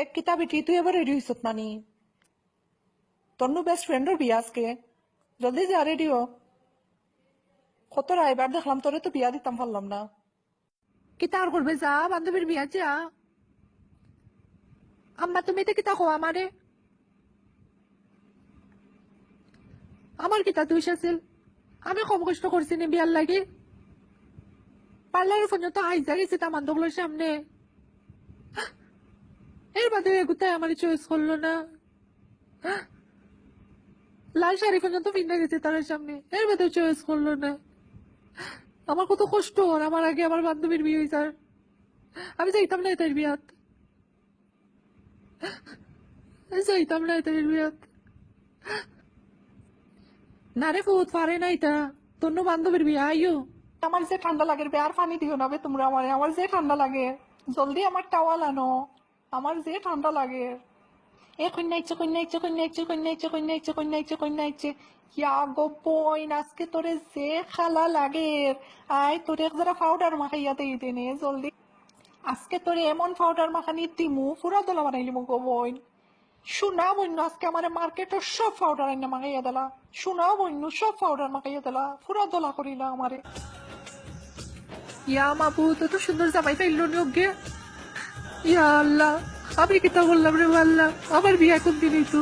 এক কিতাব এটি তুই এবার রেডি হইছত নানি? তন্নু বেস্ট ফ্রেন্ডর বিয়া আজকে। জলদি যা রেডি হ। কত এবার দেখলাম তোরে তো বিয়া দিতাম পারলাম না। কিতা আর করবে যা বান্ধবীর বিয়া যা। আম্মা, তুমি তো কিতা কো আমারে আমার কিতা দুইশ আছিল। আমি কম কষ্ট করছি নি বিয়ার লাগে। পার্লারের পর্যন্ত আইজা গেছি তামান দোগলোর সামনে বাদে এগুতায় আমার চয়েস করল না। লাল শাড়ি পর্যন্ত পিন্ধে গেছে তার সামনে। এর বাদে চয়েস করল না। আমার কত কষ্ট ওর আমার আগে আমার বান্ধবীর বিয়ে হয়েছে আমি যাইতাম না এটার বিয়াত যাইতাম না এটার বিয়াত না রে ফুত, পারে না এটা। তোর বান্ধবীর বিয়ে আইও আমার যে ঠান্ডা লাগে আর পানি দিও না তোমরা আমার আমার যে ঠান্ডা লাগে। জলদি আমার টাওয়াল আনো। আমার যে ঠান্ডা লাগে। এ কন্যা ইচ্ছে কন্যা ইচ্ছে কন্যা ইচ্ছে কন্যা ইচ্ছে কন্যা ইচ্ছে কন্যা ইচ্ছে কন্যা ইচ্ছে। ইয়া গো বইন আজকে তোরে যে খালা লাগে। আয়, তোরে যারা পাউডার মাখাইয়া দেই দেনে, জলদি। আজকে তোরে এমন পাউডার মাখানি দিমু পুরা দলা বানাইলি গো বইন শোনা বন্য আজকে আমার মার্কেটের সব পাউডার আইনা মাখাইয়া দিলা। শোনা বন্য সব পাউডার মাখাইয়া দিলা। পুরা দলা করিলা আমারে। ইয়া মাবু তো তো সুন্দর জামাই পাইলো নিয়োগে ইয়া আল্লাহ আমি কিতা বললাম রে আল্লাহ আমার বিয়ে এখন দিনই তো।